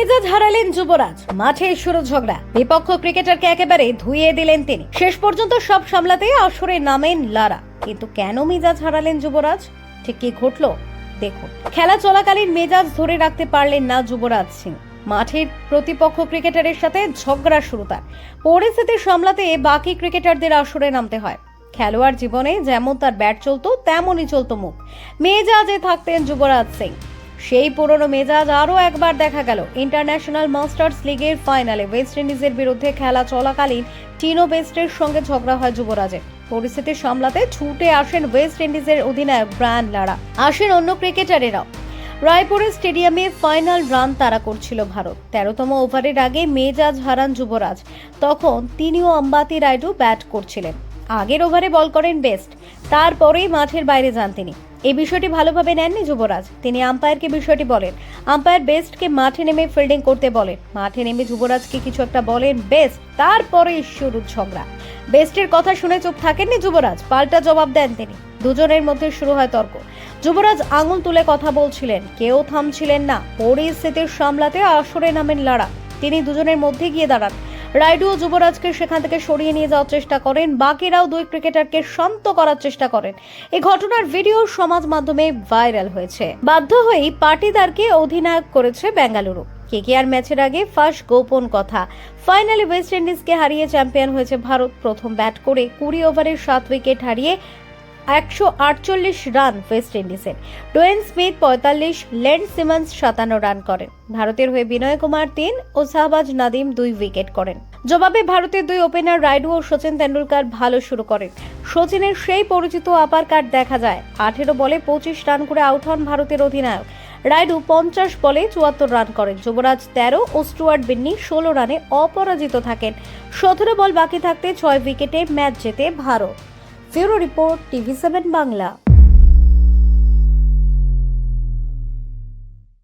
মেজাজ হারালেন যুবরাজ। মাঠে শুরু ঝগড়া। বিপক্ষ ক্রিকেটারকে একেবারে ধুইয়ে দিলেন তিনি। শেষ পর্যন্ত সব সামলাতে আসরে নামেন লারা। কিন্তু কেন মেজাজ হারালেন যুবরাজ? ঠিক কি ঘটলো? দেখুন। খেলা চলাকালীন মেজাজ ধরে রাখতে পারলেন না যুবরাজ সিং। মাঠের প্রতিপক্ষ ক্রিকেটারের সাথে ঝগড়া শুরু তার। পরিস্থিতি সামলাতে বাকি ক্রিকেটারদের আসরে নামতে হয়। খেলোয়াড় জীবনে যেমন তার ব্যাট চলতো, তেমনই চলতো মুখ। মেজাজে থাকতেন যুবরাজ সিং। সেই পুরনো মেজাজ আরও একবার দেখা গেল। ইন্টারন্যাশনাল মাস্টার্স লিগের ফাইনালে ওয়েস্ট ইন্ডিজের বিরুদ্ধে খেলা চলাকালীন টিনো বেস্টের সঙ্গে ঝগড়া হয় যুবরাজের পরিস্থিতি সামলাতে ছুটে আসেন ওয়েস্ট ইন্ডিজের অধিনায়ক ব্রায়ান লারা। আসেন অন্য ক্রিকেটারেরাও। রায়পুরের স্টেডিয়ামে ফাইনাল রান তারা করছিল ভারত। তেরোতম ওভারের আগে মেজাজ হারান যুবরাজ। তখন তিনিও আম্বাতি রায়ডু ব্যাট করছিলেন। আগের ওভারে বল করেন বেস্ট। তারপরেই মাঠের বাইরে যান তিনি। এই বিষয়টি ভালোভাবে নেননি যুবরাজ। তিনি আম্পায়ারকে বিষয়টি বলেন। আম্পায়ার বেস্টকে মাঠে নেমে ফিল্ডিং করতে বলেন। মাঠে নেমে যুবরাজকে কিছু একটা বলেন বেস্ট। তারপরে শুরু ঝগড়া বেস্টের কথা শুনে চুপ থাকেননি যুবরাজ। পাল্টা জবাব দেন তিনি। দুজনের মধ্যে শুরু হয় তর্ক। যুবরাজ আঙুল তুলে কথা বলছিলেন। কেউ থামছিলেন না। পরিস্থিতির সামলাতে আসরে নামেন লাড়া তিনি দুজনের মধ্যে গিয়ে দাঁড়ান। রাইডু ও যুবরাজকে সেখান থেকে সরিয়ে নিয়ে যাওয়ার চেষ্টা করেন। বাকিরাও দুই ক্রিকেটারকে শান্ত করার চেষ্টা করেন। এই ঘটনার ভিডিও সমাজ মাধ্যমে ভাইরাল হয়েছে। বাধ্য হয়েই পাটিদারকে অধিনায়ক করেছে বেঙ্গালুরু। কেকেআর ম্যাচের আগে ফার্স্ট গোপন কথা। ফাইনালে ওয়েস্ট ইন্ডিজকে হারিয়ে চ্যাম্পিয়ন হয়েছে ভারত। প্রথম ব্যাট করে কুড়ি ওভারের সাত উইকেট হারিয়ে একশো আটচল্লিশ রান ওয়েস্ট ইন্ডিজের। ডোয়েন স্মিথ পঁয়তাল্লিশ, লেন সিমন্স সাতান্ন রান করেন। ভারতের হয়ে বিনয় কুমার তিন ও শাহবাজ নাদিম দুই উইকেট করেন। জবাবে ভারতের দুই ওপেনার রাইডু ও সচিন তেন্ডুলকার ভালো শুরু করেন। সচিনের সেই পরিচিত আপার কাট দেখা যায়। আঠেরো বলে পঁচিশ রান করে আউট হন ভারতের অধিনায়ক। রাইডু পঞ্চাশ বলে চুয়াত্তর রান করেন। যুবরাজ তেরো ও স্টুয়ার্ট বিন্নি ষোলো রানে অপরাজিত থাকেন। সতেরো বল বাকি থাকতে ছয় উইকেটে ম্যাচ জেতে Bharat. Bureau report TV seven Bangla